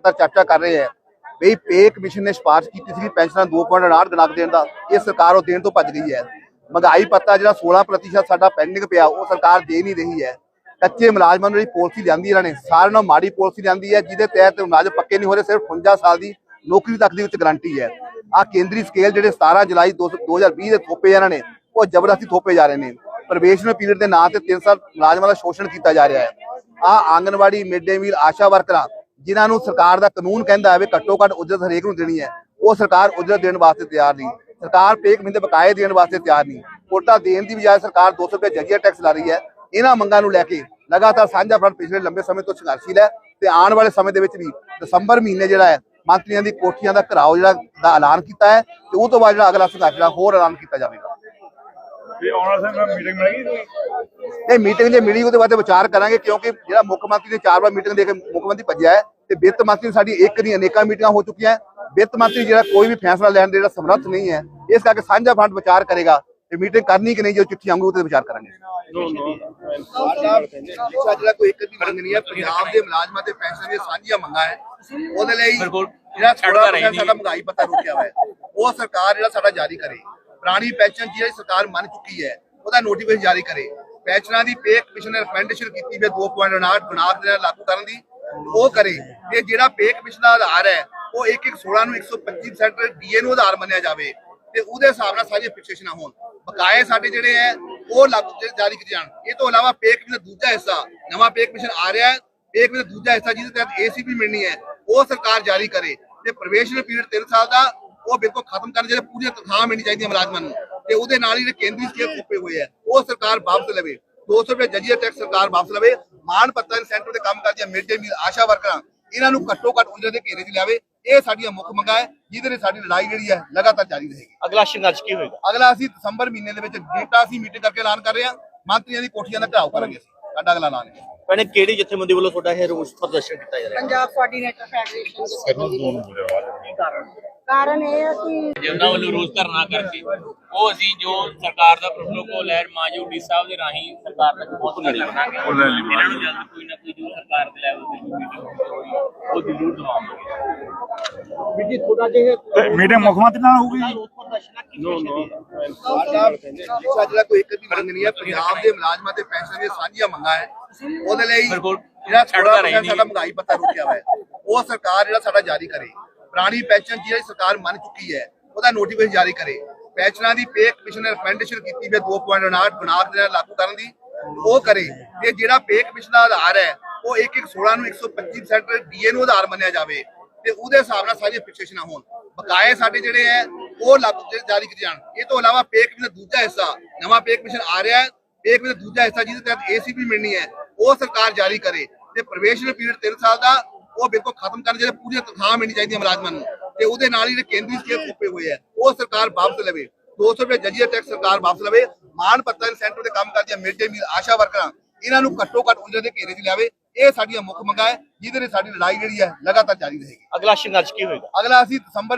ਲਗਾਤਾਰ ਚਰਚਾ ਕਰ ਰਹੇ ਹੈ। ਵੀ ਪੇ ਕਮਿਸ਼ਨ ਨੇ ਸਿਫਾਰਿਸ਼ ਕੀਤੀ ਸੀ ਪੈਨਸ਼ਨਾਂ 2.8 ਗਣਕ ਦੇਣ ਦਾ। ਇਹ ਸਰਕਾਰ ਉਹ ਦੇਣ ਤੋਂ ਭੱਜ ਗਈ ਹੈ। ਮਹਿੰਗਾਈ ਭੱਤਾ ਜਿਹੜਾ 16% ਸਾਡਾ ਪੈਂਡਿੰਗ ਪਿਆ, ਉਹ ਸਰਕਾਰ ਦੇ ਨਹੀਂ ਰਹੀ ਹੈ। ਕੱਚੇ ਮੁਲਾਜ਼ਮਾਂ ਨੂੰ ਜਿਹੜੀ ਪਾਲਿਸੀ ਲਿਆਂਦੀ ਇਹਨਾਂ ਨੇ, ਸਾਰਿਆਂ ਨਾਲੋਂ ਮਾੜੀ ਪਾਲਿਸੀ ਲਿਆਂਦੀ ਹੈ, ਜਿਹਦੇ ਤਹਿਤ ਮੁਲਾਜ਼ਮ ਪੱਕੇ ਨਹੀਂ ਹੋ ਰਹੇ, ਸਿਰਫ 58 ਸਾਲ ਦੀ ਨੌਕਰੀ ਤੱਕ ਦੀ ਵਿੱਚ ਗਾਰੰਟੀ ਹੈ। ਆ ਕੇਂਦਰੀ ਸਕੇਲ ਜਿਹੜੇ 17 ਜੁਲਾਈ 2020 ਦੇ ਥੋਪੇ ਇਹਨਾਂ ਨੇ, ਉਹ ਜ਼ਬਰਦਸਤੀ ਥੋਪੇ ਜਾ ਰਹੇ ਨੇ। ਪ੍ਰਵੇਸ਼ਨਲ ਪੀਰੀਅਡ ਦੇ ਨਾਂ ਤੇ 3 ਸਾਲ ਮੁਲਾਜ਼ਮਾਂ ਦਾ ਸ਼ੋਸ਼ਣ ਕੀਤਾ ਜਾ ਰਿਹਾ ਹੈ। ਆ ਆਂਗਨਵਾੜੀ ਮਿਡ ਡੇ ਮੀਲ, ਆਸ਼ਾ ਵਰਕਰਾਂ ਜਿਨ੍ਹਾਂ ਨੂੰ ਸਰਕਾਰ ਦਾ ਕਾਨੂੰਨ ਕਹਿੰਦਾ ਹੈ ਵੀ ਘੱਟੋ ਘੱਟ ਉਜਰਤ ਹਰੇਕ ਨੂੰ ਦੇਣੀ ਹੈ ਉਹ ਸਰਕਾਰ ਉਜਰਤ ਦੇਣ ਵਾਸਤੇ ਤਿਆਰ ਨਹੀਂ। ਸਰਕਾਰ ਪੇਕ ਮਹੀਨੇ ਬਕਾਏ ਦੇਣ ਵਾਸਤੇ ਤਿਆਰ ਨਹੀਂ। ਕੋਟਾ ਦੇਣ ਦੀ ਬਜਾਏ ਸਰਕਾਰ 200 ਰੁਪਏ ਜਜੀਆ ਟੈਕਸ ਲਾ ਰਹੀ ਹੈ। ਇਹਨਾਂ ਮੰਗਾਂ ਨੂੰ ਲੈ ਕੇ ਲਗਾਤਾਰ ਸਾਂਝਾ ਫਰੰਟ ਪਿਛਲੇ ਲੰਬੇ ਸਮੇਂ ਤੋਂ ਸੰਘਰਸ਼ੀਲ ਹੈ ਤੇ ਆਉਣ ਵਾਲੇ ਸਮੇਂ ਦੇ ਵਿੱਚ ਵੀ ਦਸੰਬਰ ਮਹੀਨੇ ਜਿਹੜਾ ਹੈ ਮੰਤਰੀਆਂ ਦੀ ਕੋਠੀਆਂ ਦਾ ਘਰਾਓ ਜਿਹੜਾ ਦਾ ਐਲਾਨ ਕੀਤਾ ਹੈ ਤੇ ਉਹ ਤੋਂ ਬਾਅਦ ਜਿਹੜਾ ਅਗਲਾ ਸੰਘਰਸ਼ ਜਿਹੜਾ ਹੋਰ ਐਲਾਨ ਕੀਤਾ ਜਾਵੇਗਾ। ਤੇ ਆਉਣ ਵਾਲੇ ਸਮੇਂ ਮੀਟਿੰਗ ਮਿਲੇਗੀ ਇਹ ਮੀਟਿੰਗ ਜੇ ਮਿਲੀ ਉਹਦੇ ਬਾਰੇ ਵਿਚਾਰ ਕਰਾਂਗੇ ਕਿਉਂਕਿ ਜਿਹੜਾ ਮੁੱਖ ਮੰਤਰੀ ਨੇ ਚਾਰ ਵਾਰ ਮੀਟਿੰਗ ਦੇ ਕੇ ਮੁੱਖ ਮੰਤਰੀ ਭੱਜਿਆ ਹੈ ਤੇ ਵਿੱਤ ਮੰਤਰੀ ਸਾਡੀ ਇੱਕ ਨਹੀਂ ਅਨੇਕਾਂ ਮੀਟਿੰਗਾਂ ਹੋ ਚੁੱਕੀਆਂ ਵਿੱਤ ਮੰਤਰੀ ਜਿਹੜਾ ਕੋਈ ਵੀ ਫੈਸਲਾ ਲੈਣ ਦੇ ਜਿਹੜਾ ਸਮਰੱਥ ਨਹੀਂ ਹੈ ਇਸ ਕਰਕੇ ਸਾਂਝਾ ਫਰੰਟ ਵਿਚਾਰ ਕਰੇਗਾ ਤੇ ਮੀਟਿੰਗ ਕਰਨੀ ਕਿ ਨਹੀਂ ਜੋ ਚਿੱਠੀ ਆਉਂਗੀ ਉਹਤੇ ਵਿਚਾਰ ਕਰਾਂਗੇ। ਜਿਹੜਾ ਕੋਈ ਇੱਕ ਦੀ ਮੰਗ ਨਹੀਂ ਹੈ ਪੰਜਾਬ ਦੇ ਮੁਲਾਜ਼ਮਾਂ ਤੇ ਪੈਨਸ਼ਨ ਦੀਆਂ ਸਾਂਝੀਆਂ ਮੰਗਾਂ ਹੈ। ਉਹਦੇ ਲਈ ਜਿਹੜਾ ਥੋੜਾ ਸਾਡਾ ਮਹਿੰਗਾਈ ਪੱਤਾ ਰੁਕਿਆ ਹੋਇਆ ਹੈ। ਉਹ ਸਰਕਾਰ ਜਿਹੜਾ ਸਾਡਾ ਜਾਰੀ ਕਰੇ। ਪੁਰਾਣੀ ਪੈਨਸ਼ਨ ਜਿਹੜੀ ਸਰਕਾਰ ਮੰਨ ਚੁੱਕੀ ਹੈ ਉਹਦਾ ਨੋਟੀਫਿਕੇਸ਼ਨ ਜਾਰੀ ਕਰੇ। ਪੈਨਸ਼ਨਾਂ ਦੀ ਪੇ ਕਮਿਸ਼ਨ ਨੇ ਰეკਮੈਂਡੇਸ਼ਨ ਕੀਤੀ ਵੀ 2.59 ਬਣਾ ਦੇ ਲਾਗੂ ਕਰਨ ਦੀ। ਉਹ ਕਰੇ ਤੇ ਜਿਹੜਾ ਪੇ ਕਮਿਸ਼ਨ ਦਾ ਆਧਾਰ ਹੈ, ਉਹ 1 1 16 ਨੂੰ 125% ਡੀਏ ਨੂੰ ਆਧਾਰ ਮੰਨਿਆ ਜਾਵੇ ਤੇ ਉਹਦੇ ਹਿਸਾਬ ਨਾਲ ਸਾਰੀਆਂ ਫਿਕਸੇਸ਼ਨਾਂ ਹੋਣ। ਬਕਾਏ ਸਾਡੇ ਜਿਹੜੇ ਹੈ, ਉਹ ਲਾਗੂ ਜਾਰੀ ਕੀਤੇ ਜਾਣ। ਇਹ ਤੋਂ ਇਲਾਵਾ ਪੇ ਕਮਿਸ਼ਨ ਦਾ ਦੂਜਾ ਹਿੱਸਾ, ਨਵਾਂ ਪੇ ਕਮਿਸ਼ਨ ਆ ਰਿਹਾ ਹੈ ਪੇ ਕਮਿਸ਼ਨ ਦਾ ਦੂਜਾ ਹਿੱਸਾ ਜਿਹਦੇ ਤਹਿਤ ਏਸੀਪੀ ਮਿਲਣੀ ਹੈ, ਉਹ ਸਰਕਾਰ ਜਾਰੀ ਕਰੇ। ਤੇ ਪ੍ਰਵੇਸ਼ਨਲ ਪੀਰੀਅਡ 3 ਸਾਲ ਦਾ, ਉਹ ਬਿਲਕੁਲ ਖਤਮ ਕਰਨ ਜਿਹੜੇ ਪੂਰੀਆਂ ਤਨਖਾਹ ਮਿਲਣੀ ਚਾਹੀਦੀਆਂ ਮੁਲਾਜ਼ਮਾਂ ਨੂੰ। ਤੇ ਉਹਦੇ ਨਾਲ ਹੀ ਜਿਹੜੇ ਕੇਂਦਰੀ ਸਕੇਲ ਥੋਪੇ ਹੋਏ ਆ ਉਹ ਸਰਕਾਰ ਵਾਪਸ ਲਵੇ। 200 ਰੁਪਏ ਜਜੀਆ ਟੈਕਸ ਸਰਕਾਰ ਵਾਪਸ ਲਵੇ ਮਾਨ ਪੱਤਾ ਇਨਸੈਂਟਿਵ ਤੇ ਕੰਮ ਕਰਦੀਆਂ ਮਿਡ ਡੇ ਮੀਲ ਆਸ਼ਾ ਵਰਕਰਾਂ ਇਹਨਾਂ ਨੂੰ ਘੱਟੋ ਘੱਟ ਉਜਰਤ ਦੇ ਘੇਰੇ 'ਚ ਲਿਆਵੇ। ਇਹ ਸਾਡੀਆਂ ਮੁੱਖ ਮੰਗਾਂ ਹੈ ਜਿਹਦੇ ਲਈ ਸਾਡੀ ਲੜਾਈ ਜਿਹੜੀ ਹੈ ਲਗਾਤਾਰ ਜਾਰੀ ਰਹੇਗੀ। ਅਗਲਾ ਸੰਘਰਸ਼ ਕੀ ਹੋਏਗਾ? ਅਗਲਾ ਅਸੀਂ ਦਸੰਬਰ ਮਹੀਨੇ ਦੇ ਵਿੱਚ ਡੇਟਾ ਅਸੀਂ ਮੀਟਿੰਗ ਕਰਕੇ ਐਲਾਨ ਕਰ ਰਹੇ ਹਾਂ। ਮੰਤਰੀਆਂ ਦੀ ਕੋਠੀਆਂ ਦਾ ਘਰਾਓ ਕਰਾਂਗੇ ਅਸੀਂ। ਸਾਡਾ ਅਗਲਾ ਐਲਾਨ ਹੈ। ਭੈਣੇ ਕਿਹੜੀ ਜਥੇਬੰਦੀ ਵੱਲੋਂ ਤੁਹਾਡਾ ਇਹ ਰੋਸ ਪ੍ਰਦਰਸ਼ਨ ਕੀਤਾ ਜਾ ਰਿਹਾ ਹੈ? ਪੰਜਾਬ ਕੋਆਰਡੀਨੇਟਰ ਫੈਡਰੇਸ਼ਨ ਕਾਰਨ। ਇਹ ਹੈ ਕਿ ਜਿੰਨਾ ਵੱਲੋਂ ਰੋਜ਼ ਧਰਨਾ ਕਰਕੇ ਉਹ ਅਸੀਂ ਜੋ ਸਰਕਾਰ ਦਾ ਪ੍ਰੋਟੋਕੋਲ ਹੈ ਮਾਜੂ ਡੀ ਸਾਹਿਬ ਦੇ ਰਾਹੀਂ ਸਰਕਾਰ ਤੱਕ ਪਹੁੰਚਣਾ ਚਾਹਾਂਗੇ ਇਹਨਾਂ ਨੂੰ ਜਲਦ ਕੋਈ ਨਾ ਕੋਈ ਜੋ ਸਰਕਾਰ ਦੇ ਲੈਵਲ ਤੇ ਮੀਟਿੰਗ ਹੋਈ ਉਹ ਜ਼ਰੂਰ ਦਵਾਵਾਂਗੇ। ਵੀ ਜੀ ਥੋੜਾ ਜਿਹਾ ਮੀਟਿੰਗ ਮੁੱਖ ਮੰਤਰੀ ਨਾਲ ਹੋਊਗੀ ਆ ਨੋ ਸਾਡਾ ਜਿਹੜਾ ਕੋਈ ਇੱਕ ਦੀ ਮੰਗ ਨਹੀਂ ਹੈ ਪੰਜਾਬ ਦੇ ਮੁਲਾਜ਼ਮਾਂ ਤੇ ਪੈਨਸ਼ਨ ਦੀਆਂ ਸਾਂਝੀਆਂ ਮੰਗਾਂ ਹੈ। ਉਹਦੇ ਲਈ ਬਿਲਕੁਲ। ਜਿਹੜਾ ਥੋੜਾ। ਸਾਡਾ ਮਹਿੰਗਾਈ ਪੱਤਾ ਰੁਕਿਆ ਹੋਇਆ ਹੈ। ਉਹ ਸਰਕਾਰ ਜਿਹੜਾ ਸਾਡਾ ਜਾਰੀ ਕਰੇ। ਪੁਰਾਣੀ ਪੈਨਸ਼ਨ ਜਿਹੜੀ ਸਰਕਾਰ ਮੰਨ ਚੁੱਕੀ ਹੈ, ਉਹਦਾ ਨੋਟੀਫਿਕੇਸ਼ਨ ਜਾਰੀ ਕਰੇ। ਪੈਨਸ਼ਨਾਂ ਦੀ ਪੇ ਕਮਿਸ਼ਨ ਰეკਮੈਂਡੇਸ਼ਨ ਕੀਤੀ ਵੀ 2.59 ਬਣਾ ਦੇ ਲਾਗੂ ਕਰਨ ਦੀ, ਉਹ ਕਰੇ। ਤੇ ਜਿਹੜਾ ਪੇ ਕਮਿਸ਼ਨ ਦਾ ਆਧਾਰ ਹੈ, ਉਹ 1 1 16 ਨੂੰ 125% ਡੀਏ ਨੂੰ ਆਧਾਰ ਮੰਨਿਆ ਜਾਵੇ ਤੇ ਉਹਦੇ ਹਿਸਾਬ ਨਾਲ ਸਾਰੀਆਂ ਫਿਕਸੇਸ਼ਨਾਂ ਹੋਣ। ਬਕਾਏ ਸਾਡੇ ਜਿਹੜੇ ਹੈ, ਉਹ ਲਾਗੂ ਜਾਰੀ ਕੀਤੇ ਜਾਣ। ਇਹ ਤੋਂ ਇਲਾਵਾ ਪੇ ਕਮਿਸ਼ਨ ਦਾ ਦੂਜਾ ਹਿੱਸਾ, ਨਵਾਂ ਪੇ ਕਮਿਸ਼ਨ ਆ ਰਿਹਾ ਹੈ। ਪੇ ਕਮਿਸ਼ਨ ਦਾ ਦੂਜਾ ਹਿੱਸਾ ਜਿਹਦੇ ਤਹਿਤ ਏਸੀਪੀ ਮਿਲਣੀ ਹੈ, ਉਹ ਸਰਕਾਰ ਜਾਰੀ ਕਰੇ। ਤੇ ਪ੍ਰਵੇਸ਼ਨਲ ਪੀਰੀਅਡ 3 ਸਾਲ ਦਾ ਉਹ ਬਿਲਕੁਲ ਖਤਮ ਕਰਨ ਜਿਹੜੇ ਪੂਰੀਆਂ ਤਨਖਾਹਾਂ ਮਿਲਣੀ ਚਾਹੀਦੀਆਂ ਮੁਲਾਜ਼ਮਾਂ ਨੂੰ ਤੇ ਉਹਦੇ ਨਾਲ ਹੀ ਜਿਹੜੇ ਕੇਂਦਰੀ ਸਕੇਲ ਥੋਪੇ ਹੋਏ ਆ। ਉਹ ਸਰਕਾਰ ਵਾਪਸ ਲਵੇ। 200 ਰੁਪਏ ਜਜੀਆ ਟੈਕਸ ਸਰਕਾਰ ਵਾਪਸ ਲਵੇ। ਮਾਨ ਪੱਤਾ ਇਨਸੈਂਟਿਵ ਤੇ ਕੰਮ ਕਰਦੀਆਂ ਮਿਡ ਡੇ ਮੀਲ ਆਸ਼ਾ ਵਰਕਰਾਂ ਇਹਨਾਂ ਨੂੰ ਘੱਟੋ ਘੱਟ ਉਜਰਤ ਦੇ ਘੇਰੇ 'ਚ ਲਿਆਵੇ। ਇਹ ਸਾਡੀਆਂ ਮੁੱਖ ਮੰਗਾਂ ਹੈ ਜਿਹਦੇ ਲਈ ਸਾਡੀ ਲੜਾਈ ਜਿਹੜੀ ਹੈ ਲਗਾਤਾਰ ਜਾਰੀ ਰਹੇਗੀ। ਅਗਲਾ ਸੰਘਰਸ਼ ਕੀ ਹੋਏਗਾ? ਅਗਲਾ ਅਸੀਂ ਦਸੰਬਰ